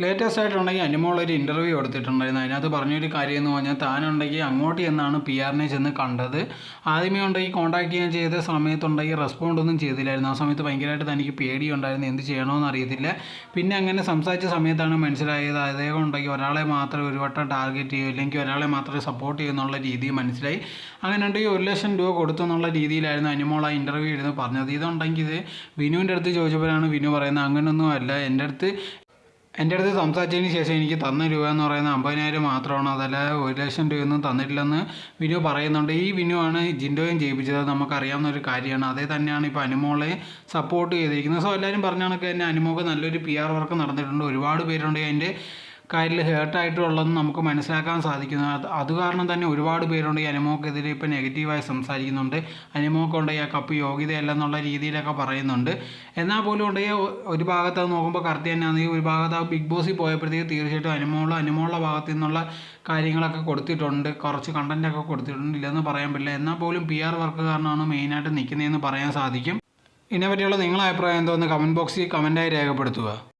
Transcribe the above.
Latest ആയിട്ടുണ്ടെങ്കിൽ അനുമോൾ ഒരു interview കൊടുത്തിട്ടുണ്ടായിരുന്നു. അതിനകത്ത് പറഞ്ഞൊരു കാര്യം എന്ന് പറഞ്ഞാൽ താനുണ്ടെങ്കിൽ അങ്ങോട്ട് എന്നാണ് പി ആറിനെ ചെന്ന് കണ്ടത്. ആദ്യമേ ഉണ്ടെങ്കിൽ കോൺടാക്ട് ചെയ്യാൻ ചെയ്ത സമയത്തുണ്ടെങ്കിൽ റെസ്പോണ്ട് ഒന്നും ചെയ്തില്ലായിരുന്നു. ആ സമയത്ത് ഭയങ്കരമായിട്ട് തനിക്ക് പേടിയുണ്ടായിരുന്നു. എന്ത് ചെയ്യണമെന്ന് അറിയത്തില്ല. പിന്നെ അങ്ങനെ സംസാരിച്ച സമയത്താണ് മനസ്സിലായത്. അദ്ദേഹം ഉണ്ടെങ്കിൽ ഒരാളെ മാത്രം ഒരു വട്ടം ടാർഗറ്റ് ചെയ്യൂ അല്ലെങ്കിൽ ഒരാളെ മാത്രമേ സപ്പോർട്ട് ചെയ്യുന്നുള്ള രീതി മനസ്സിലായി. അങ്ങനെ ഉണ്ടെങ്കിൽ ഒരു ലക്ഷം രൂപ കൊടുത്തു എന്നുള്ള രീതിയിലായിരുന്നു അനുമോൾ ആ ഇന്റർവ്യൂ ഇരുന്ന് പറഞ്ഞത്. ഇതുണ്ടെങ്കിൽ ഇത് വിനുവിന്റെ അടുത്ത് ചോദിച്ചപ്പോഴാണ് വിനു പറയുന്നത്. അങ്ങനെയൊന്നും അല്ല. എന്റെ അടുത്ത് എന്റെ അടുത്ത് സംസാരിച്ചതിന് ശേഷം എനിക്ക് തന്ന രൂപ എന്ന് പറയുന്നത് അമ്പതിനായിരം മാത്രമാണ്. അതല്ല ഒരു ലക്ഷം രൂപയൊന്നും തന്നിട്ടില്ലെന്ന് വിനു പറയുന്നുണ്ട്. ഈ വിനു ആണ് ജിൻഡോയും ചെയ്യിപ്പിച്ചത് അത് നമുക്കറിയാവുന്ന ഒരു കാര്യമാണ്. അതേ തന്നെയാണ് ഇപ്പോൾ അനുമോളെ സപ്പോർട്ട് ചെയ്തിരിക്കുന്നത്. സോ എല്ലാവരും പറഞ്ഞ കണക്ക് തന്നെ അനുമോക്ക് നല്ലൊരു പി ആർ വർക്ക് നടന്നിട്ടുണ്ട്. ഒരുപാട് പേരുണ്ട്. അതിന്റെ കാര്യത്തിൽ ഹേർട്ടായിട്ടുള്ളതെന്ന് നമുക്ക് മനസ്സിലാക്കാൻ സാധിക്കുന്നു. അത് കാരണം തന്നെ ഒരുപാട് പേരുണ്ട് ഈ അനുമോക്കെതിരെ ഇപ്പോൾ നെഗറ്റീവായി സംസാരിക്കുന്നുണ്ട്. അനുമോക്കുണ്ട് ആ കപ്പ് യോഗ്യതയല്ല എന്നുള്ള രീതിയിലൊക്കെ പറയുന്നുണ്ട്. എന്നാൽ പോലും ഉണ്ടെങ്കിൽ ഒരു ഭാഗത്ത് അത് നോക്കുമ്പോൾ കറക്റ്റ് തന്നെയാണ് ഒരു ഭാഗത്ത് ആ ബിഗ് ബോസിൽ പോയപ്പോഴത്തേക്ക് തീർച്ചയായിട്ടും അനുമോൾ അനുമോളുടെ ഭാഗത്തു നിന്നുള്ള കാര്യങ്ങളൊക്കെ കൊടുത്തിട്ടുണ്ട്. കുറച്ച് കണ്ടന്റൊക്കെ കൊടുത്തിട്ടുണ്ട്. ഇല്ലെന്ന് പറയാൻ പറ്റില്ല. എന്നാൽ പോലും പി ആർ വർക്ക് കാരണമാണ് മെയിനായിട്ട് നിൽക്കുന്നതെന്ന് പറയാൻ സാധിക്കും. ഇതിനെപ്പറ്റിയുള്ള നിങ്ങളുടെ അഭിപ്രായം എന്തോന്ന് കമന്റ് ബോക്സിൽ കമന്റായി രേഖപ്പെടുത്തുക.